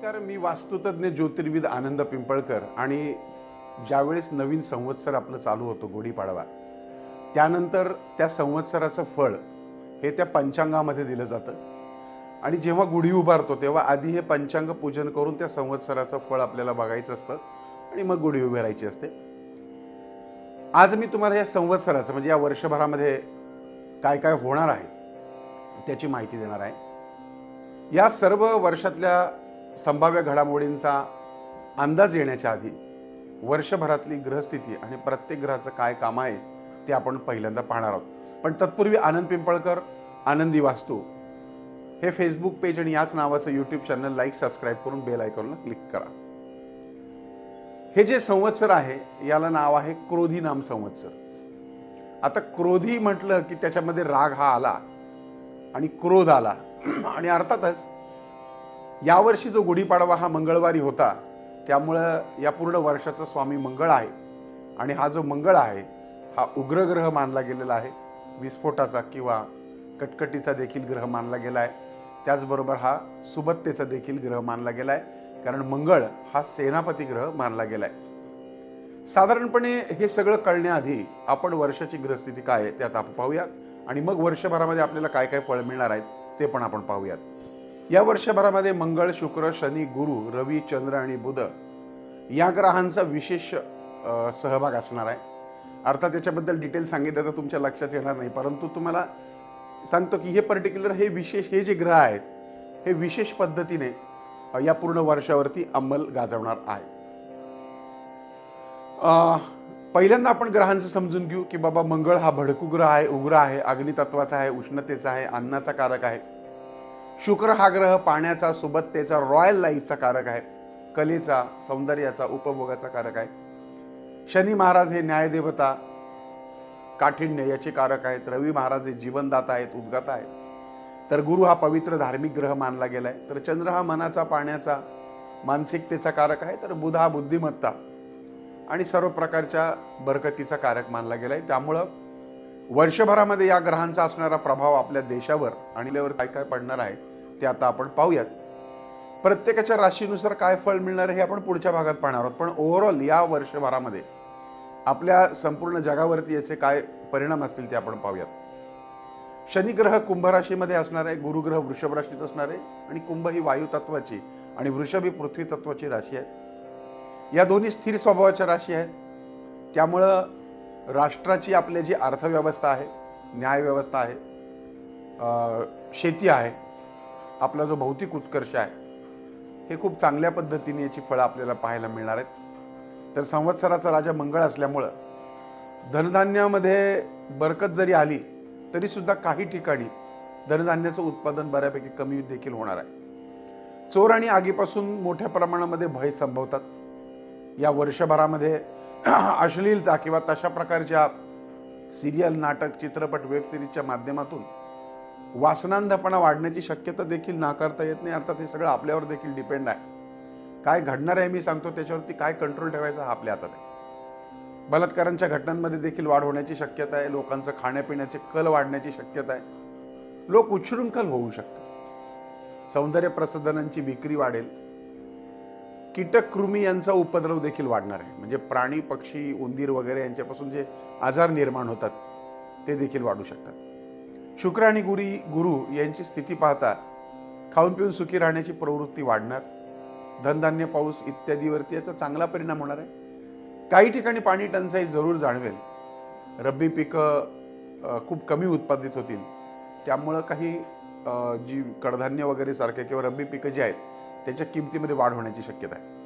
नमस्कार मी वास्तुतज्ञ ज्योतिर्विद आनंद पिंपळकर आणि ज्यावेळेस नवीन संवत्सर आपलं चालू होतो गुढीपाडवा त्यानंतर त्या संवत्सराचं फळ हे त्या पंचांगामध्ये दिलं जातं. आणि जेव्हा गुढी उभारतो तेव्हा आधी हे पंचांग पूजन करून त्या संवत्सराचं फळ आपल्याला बघायचं असतं आणि मग गुढी उभारायची असते. आज मी तुम्हाला या संवत्सराचं म्हणजे या वर्षभरामध्ये काय काय होणार आहे त्याची माहिती देणार आहे. या सर्व वर्षातल्या संभाव्य घडामोडींचा अंदाज येण्याच्या आधी वर्षभरातली ग्रहस्थिती आणि प्रत्येक ग्रहाचं काय काम आहे ते आपण पहिल्यांदा पाहणार आहोत. पण तत्पूर्वी आनंद पिंपळकर आनंदी वास्तू हे फेसबुक पेज आणि याच नावाचं यूट्यूब चॅनल लाईक सबस्क्राईब करून बेल आयकॉनला क्लिक करा. हे जे संवत्सर आहे याला नाव आहे क्रोधी नाम संवत्सर. आता क्रोधी म्हटलं की त्याच्यामध्ये राग हा आला आणि क्रोध आला. आणि अर्थातच यावर्षी जो गुढीपाडवा हा मंगळवारी होता त्यामुळं या पूर्ण वर्षाचा स्वामी मंगळ आहे. आणि हा जो मंगळ आहे हा उग्रग्रह मानला गेलेला आहे. विस्फोटाचा किंवा कटकटीचा देखील ग्रह मानला गेला आहे त्याचबरोबर हा सुबत्तेचा देखील ग्रह मानला गेला आहे कारण मंगळ हा सेनापती ग्रह मानला गेला आहे साधारणपणे हे सगळं कळण्याआधी आपण वर्षाची ग्रहस्थिती काय आहे ते आता आपण पाहूयात. आणि मग वर्षभरामध्ये आपल्याला काय काय फळ मिळणार आहेत ते पण आपण पाहूयात. या वर्षभरामध्ये मंगळ शुक्र शनी गुरु रवी चंद्र आणि बुध या ग्रहांचा विशेष सहभाग असणार आहे. अर्थात त्याच्याबद्दल डिटेल सांगितलं तर तुमच्या लक्षात येणार नाही. परंतु तुम्हाला सांगतो की हे पर्टिक्युलर हे विशेष हे जे ग्रह आहेत हे विशेष पद्धतीने या पूर्ण वर्षावरती अंमल गाजवणार आहे. पहिल्यांदा आपण ग्रहांचं समजून घेऊ की बाबा मंगळ हा भडकू ग्रह आहे उग्र आहे अग्नितत्वाचा आहे उष्णतेचा आहे अन्नाचा कारक आहे. शुक्र हा ग्रह पाण्याचा सुबत्तेचा रॉयल लाईफचा कारक आहे. कलेचा सौंदर्याचा उपभोगाचा कारक आहे. शनी महाराज हे न्यायदेवता काठिण्य याचे कारक आहेत. रवी महाराज हे जीवनदाता आहेत उद्गाता आहेत. तर गुरु हा पवित्र धार्मिक ग्रह मानला गेला आहे तर चंद्र हा मनाचा पाण्याचा मानसिकतेचा कारक आहे. तर बुध हा बुद्धिमत्ता आणि सर्व प्रकारच्या बरकतीचा कारक मानला गेला आहे त्यामुळं वर्षभरामध्ये या ग्रहांचा असणारा प्रभाव आपल्या देशावर आणि काय काय पडणार आहे ते आता आपण पाहूयात. प्रत्येकाच्या राशीनुसार काय फळ मिळणार हे आपण पुढच्या भागात पाहणार आहोत. पण ओव्हरऑल या वर्षभरामध्ये आपल्या संपूर्ण जगावरती याचे काय परिणाम असतील ते आपण पाहूयात. शनिग्रह कुंभराशीमध्ये कुंभ राशीमध्ये असणार आहे गुरुग्रह वृषभ राशीत असणार आहे आणि कुंभ ही वायू तत्वाची आणि वृषभ ही पृथ्वी तत्वाची राशी आहे. या दोन्ही स्थिर स्वभावाच्या राशी आहेत. त्यामुळं राष्ट्राची आपली जी अर्थव्यवस्था आहे न्यायव्यवस्था आहे शेती आहे आपला जो भौतिक उत्कर्ष आहे हे खूप चांगल्या पद्धतीने याची फळं आपल्याला पाहायला मिळणार आहेत. तर संवत्सराचा राजा मंगळ असल्यामुळं धनधान्यामध्ये बरकत जरी आली तरीसुद्धा काही ठिकाणी धनधान्याचं उत्पादन बऱ्यापैकी कमी देखील होणार आहे. चोर आणि आगीपासून मोठ्या प्रमाणामध्ये भय संभवतात. या वर्षभरामध्ये अश्लीलता किंवा तशा प्रकारच्या सिरियल नाटक चित्रपट वेब सिरीजच्या माध्यमातून वासनांधपणा वाढण्याची शक्यता देखील नाकारता येत नाही. अर्थात हे सगळं आपल्यावर देखील डिपेंड आहे. काय घडणार आहे मी सांगतो त्याच्यावरती काय कंट्रोल ठेवायचा हा आपल्या हातात आहे. बलात्कारांच्या घटनांमध्ये देखील वाढ होण्याची शक्यता आहे. लोकांचं खाण्यापिण्याचे कल वाढण्याची शक्यता आहे. लोक उच्छृंखल होऊ शकतात. सौंदर्य प्रसाधनांची विक्री वाढेल. कीटक कृमी यांचा उपद्रव देखील वाढणार आहे. म्हणजे प्राणी पक्षी उंदीर वगैरे यांच्यापासून जे आजार निर्माण होतात ते देखील वाढू शकतात. शुक्र आणि गुरी गुरु यांची स्थिती पाहता खाऊन पिऊन सुखी राहण्याची प्रवृत्ती वाढणार. धनधान्य पाऊस इत्यादीवरती याचा चांगला परिणाम होणार आहे. काही ठिकाणी पाणी टंचाई जरूर जाणवेल. रब्बी पिकं खूप कमी उत्पादित होतील. त्यामुळं काही जी कडधान्य वगैरे सारखे किंवा रब्बी पिकं जी आहेत त्याच्या किमतीमध्ये वाढ होण्याची शक्यता आहे.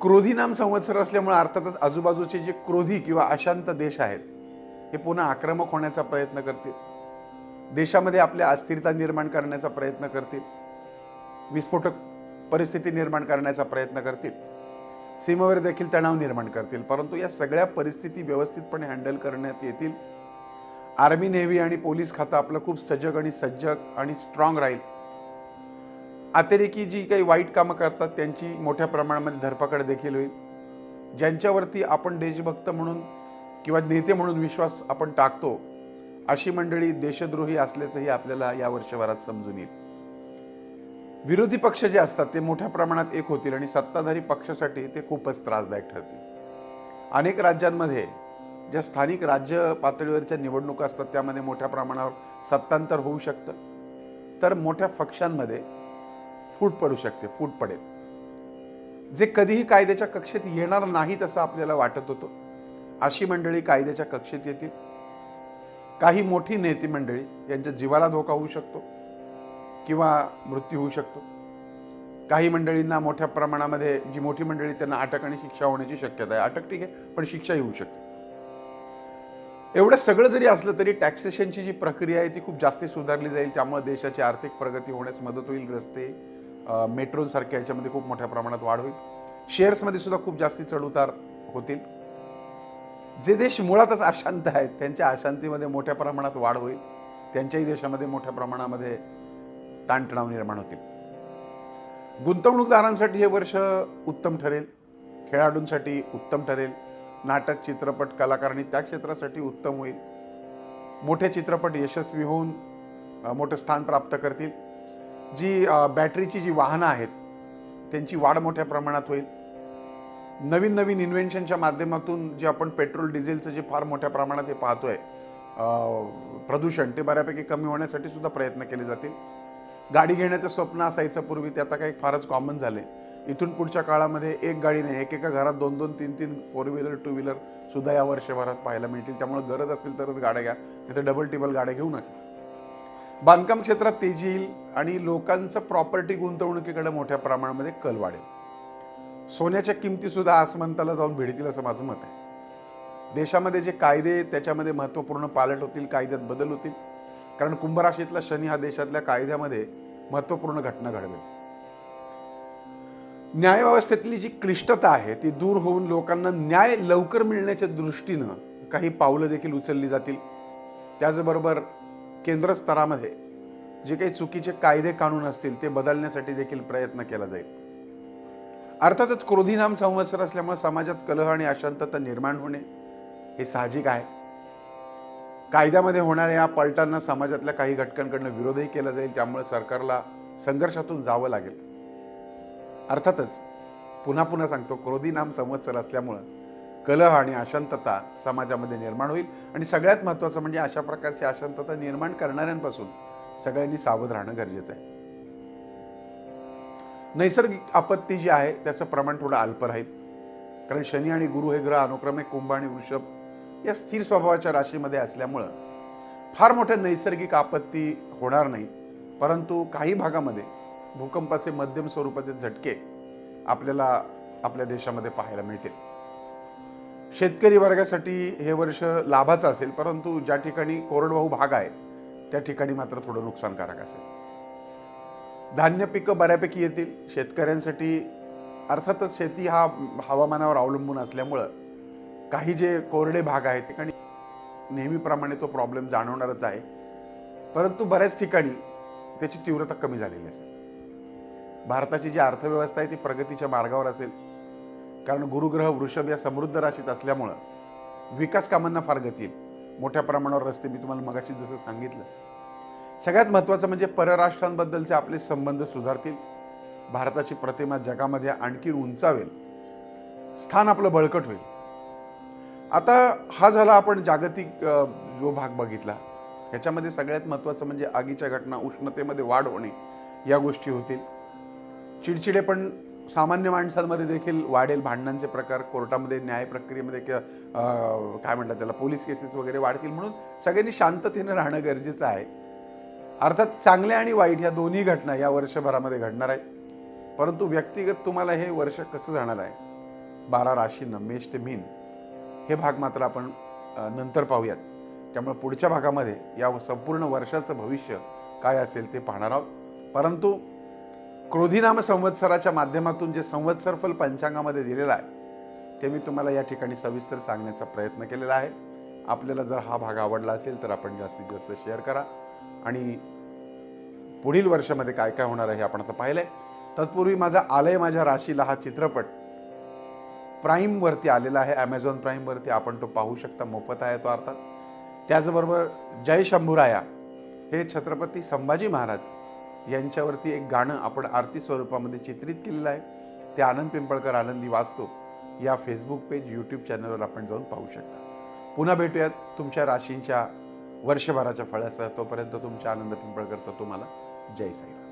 क्रोधी नाम संवत्सर असल्यामुळे अर्थातच आजूबाजूचे जे क्रोधी किंवा अशांत देश आहेत हे पुन्हा आक्रमक होण्याचा प्रयत्न करतील. देशामध्ये आपल्या अस्थिरता निर्माण करण्याचा प्रयत्न करतील. विस्फोटक परिस्थिती निर्माण करण्याचा प्रयत्न करतील. सीमेवर देखील तणाव निर्माण करतील. परंतु या सगळ्या परिस्थिती व्यवस्थितपणे हँडल करण्यात येतील. आर्मी नेव्ही आणि पोलीस खातं आपलं खूप सजग आणि सज्जग आणि स्ट्रॉंग राहील. अतिरेकी जी काही वाईट कामं करतात त्यांची मोठ्या प्रमाणामध्ये धरपकड देखील होईल. ज्यांच्यावरती आपण देशभक्त म्हणून किंवा नेते म्हणून विश्वास आपण टाकतो अशी मंडळी देशद्रोही असल्याचंही आपल्याला या वर्षभरात समजून येईल. विरोधी पक्ष जे असतात ते मोठ्या प्रमाणात एक होतील आणि सत्ताधारी पक्षासाठी ते खूपच त्रासदायक ठरतील. अनेक राज्यांमध्ये ज्या स्थानिक राज्य पातळीवरच्या निवडणुका असतात त्यामध्ये मोठ्या प्रमाणावर सत्तांतर होऊ शकतं. तर मोठ्या पक्षांमध्ये फूट पडू शकते फूट पडेल. जे कधीही कायद्याच्या कक्षेत येणार नाहीत असं आपल्याला वाटत होतं. अशी मंडळी कायद्याच्या कक्षेत येतील. काही मोठी नेती मंडळी यांच्या जीवाला धोका होऊ शकतो किंवा मृत्यू होऊ शकतो. काही मंडळींना मोठ्या प्रमाणामध्ये जी मोठी मंडळी त्यांना अटक आणि शिक्षा होण्याची शक्यता आहे. अटक ठीक आहे पण शिक्षाही होऊ शकते. एवढं सगळं जरी असलं तरी टॅक्सेशनची जी प्रक्रिया आहे ती खूप जास्ती सुधारली जाईल. त्यामुळे देशाची आर्थिक प्रगती होण्यास मदत होईल. रस्ते मेट्रोसारख्या याच्यामध्ये खूप मोठ्या प्रमाणात वाढ होईल. शेअर्समध्ये सुद्धा खूप जास्ती चढउतार होतील. जे देश मुळातच अशांत आहेत त्यांच्या अशांतीमध्ये मोठ्या प्रमाणात वाढ होईल. त्यांच्याही देशामध्ये मोठ्या प्रमाणामध्ये ताणतणाव निर्माण होतील. गुंतवणूकदारांसाठी हे वर्ष उत्तम ठरेल. खेळाडूंसाठी उत्तम ठरेल. नाटक चित्रपट कलाकारांनी त्या क्षेत्रासाठी उत्तम होईल. मोठे चित्रपट यशस्वी होऊन मोठं स्थान प्राप्त करतील. जी बॅटरीची जी वाहनं आहेत त्यांची वाढ मोठ्या प्रमाणात होईल. नवीन नवीन इन्व्हेन्शनच्या माध्यमातून जे आपण पेट्रोल डिझेलचं जे फार मोठ्या प्रमाणात हे पाहतोय आहे प्रदूषण ते बऱ्यापैकी कमी होण्यासाठी सुद्धा प्रयत्न केले जातील. गाडी घेण्याचं स्वप्न असायचं पूर्वी ते आता काही फारच कॉमन झाले इथून पुढच्या काळामध्ये एक गाडी नाही एकेका घरात दोन दोन तीन तीन फोर व्हीलर टू व्हीलर सुद्धा या वर्षभरात पाहायला मिळतील. त्यामुळे गरज असेल तरच गाड्या घ्या नाही तर डबल टिबल गाड्या घेऊ नका. बांधकाम क्षेत्रात तेजी येईल आणि लोकांचं प्रॉपर्टी गुंतवणुकीकडे मोठ्या प्रमाणामध्ये कल वाढेल. सोन्याच्या किमतीसुद्धा आसमंताला जाऊन भिडतील असं माझं मत आहे. देशामध्ये जे कायदे त्याच्यामध्ये महत्त्वपूर्ण पालट होतील कायद्यात बदल होतील. कारण कुंभराशीतला शनी हा देशातल्या कायद्यामध्ये महत्त्वपूर्ण घटना घडवेल. न्यायव्यवस्थेतली जी क्लिष्टता आहे ती दूर होऊन लोकांना न्याय लवकर मिळण्याच्या दृष्टीनं काही पावलं देखील उचलली जातील. त्याचबरोबर केंद्र स्तरामध्ये जे काही चुकीचे कायदे कानून असतील ते बदलण्यासाठी देखील प्रयत्न केला जाईल. अर्थातच क्रोधीनाम संवत्सर असल्यामुळे समाजात कलह आणि अशांतता निर्माण होणे हे साहजिक आहे. कायद्यामध्ये होणाऱ्या या पलटांना समाजातल्या काही घटकांकडनं विरोधही केला जाईल त्यामुळे सरकारला संघर्षातून जावं लागेल. अर्थातच पुन्हा पुन्हा सांगतो क्रोधी नाम संवत्सर असल्यामुळं कलह आणि अशांतता समाजामध्ये निर्माण होईल. आणि सगळ्यात महत्त्वाचं म्हणजे अशा प्रकारची अशांतता निर्माण करणाऱ्यांपासून सगळ्यांनी सावध राहणं गरजेचं आहे. नैसर्गिक आपत्ती जी आहे त्याचं प्रमाण थोडं अल्प राहील. कारण शनी आणि गुरु हे ग्रह अनुक्रमे कुंभ आणि वृषभ या स्थिर स्वभावाच्या राशीमध्ये असल्यामुळं फार मोठ्या नैसर्गिक आपत्ती होणार नाही. परंतु काही भागामध्ये भूकंपाचे मध्यम स्वरूपाचे झटके आपल्याला आपल्या देशामध्ये पाहायला मिळतील. शेतकरी वर्गासाठी हे वर्ष लाभाचं असेल परंतु ज्या ठिकाणी कोरडवाहू भाग आहे त्या ठिकाणी मात्र थोडं नुकसानकारक असेल. धान्य पिकं बऱ्यापैकी येतील. शेतकऱ्यांसाठी अर्थातच शेती हा हवामानावर अवलंबून असल्यामुळं काही जे कोरडे भाग आहेत ठिकाणी नेहमीप्रमाणे तो प्रॉब्लेम जाणवणारच आहे. परंतु बऱ्याच ठिकाणी त्याची तीव्रता कमी झालेली असेल. भारताची जी अर्थव्यवस्था आहे ती प्रगतीच्या मार्गावर असेल. कारण गुरुग्रह वृषभ या समृद्ध राशीत असल्यामुळं विकास कामांना फार गती मोठ्या प्रमाणावर रस्ते मी तुम्हाला मगाशी जसं सांगितलं सगळ्यात महत्त्वाचं म्हणजे परराष्ट्रांबद्दलचे आपले संबंध सुधारतील. भारताची प्रतिमा जगामध्ये आणखी उंचावेल. स्थान आपलं बळकट होईल. आता हा झाला आपण जागतिक जो भाग बघितला. ह्याच्यामध्ये सगळ्यात महत्त्वाचं म्हणजे आगीच्या घटना उष्णतेमध्ये वाढ होणे या गोष्टी होतील. चिडचिडे पण सामान्य माणसांमध्ये देखील वाढेल. भांडणांचे प्रकार कोर्टामध्ये न्याय प्रक्रियेमध्ये किंवा काय म्हणतात त्याला पोलीस केसेस वगैरे वाढतील म्हणून सगळ्यांनी शांततेने राहणं गरजेचं आहे. अर्थात चांगल्या आणि वाईट या दोन्ही घटना या वर्षभरामध्ये घडणार आहेत. परंतु व्यक्तिगत तुम्हाला हे वर्ष कसं जाणार आहे? बारा राशीनं मेष ते मीन. हे भाग मात्र आपण नंतर पाहूयात. त्यामुळे पुढच्या भागामध्ये या संपूर्ण वर्षाचं भविष्य काय असेल ते पाहणार आहोत. परंतु क्रोधीनाम संवत्सराच्या माध्यमातून जे संवत्सर फल पंचांगामध्ये दिलेलं आहे ते मी तुम्हाला या ठिकाणी सविस्तर सांगण्याचा प्रयत्न केलेला आहे. आपल्याला जर हा भाग आवडला असेल तर आपण जास्तीत जास्त शेअर करा. आणि पुढील वर्षामध्ये काय काय होणार आहे हे आपण आता पाहिलंय. तत्पूर्वी माझा आलय माझ्या राशीला हा चित्रपट. प्राईमवरती आलेला आहे ॲमेझॉन प्राईमवरती आपण तो पाहू शकता मोफत आहे तो अर्थात. त्याचबरोबर जय शंभूराया हे छत्रपती संभाजी महाराज यांच्यावरती एक गाणं आपण आरती स्वरूपामध्ये चित्रित केलेलं आहे. ते आनंद पिंपळकर आनंदी वाचतो. या फेसबुक पेज यूट्यूब चॅनलवर आपण जाऊन पाहू शकता. पुन्हा भेटूयात तुमच्या राशींच्या वर्षभराच्या फळ्यासह तोपर्यंत तुमच्या आनंद पिंपळकरचा तुम्हाला जय साईराम.